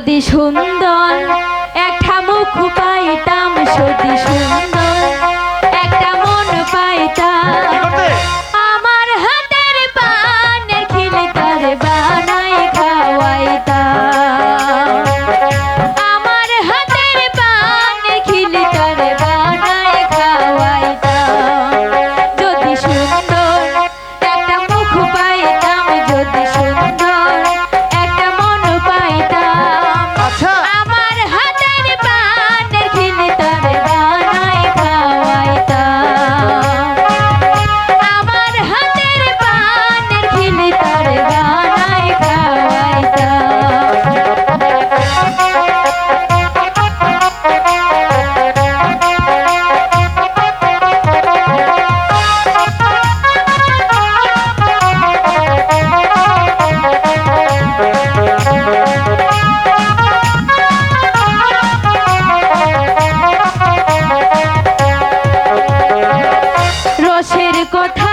যদি সুন্দর একটা মুখ পাইতাম যদি সুন্দর। কথা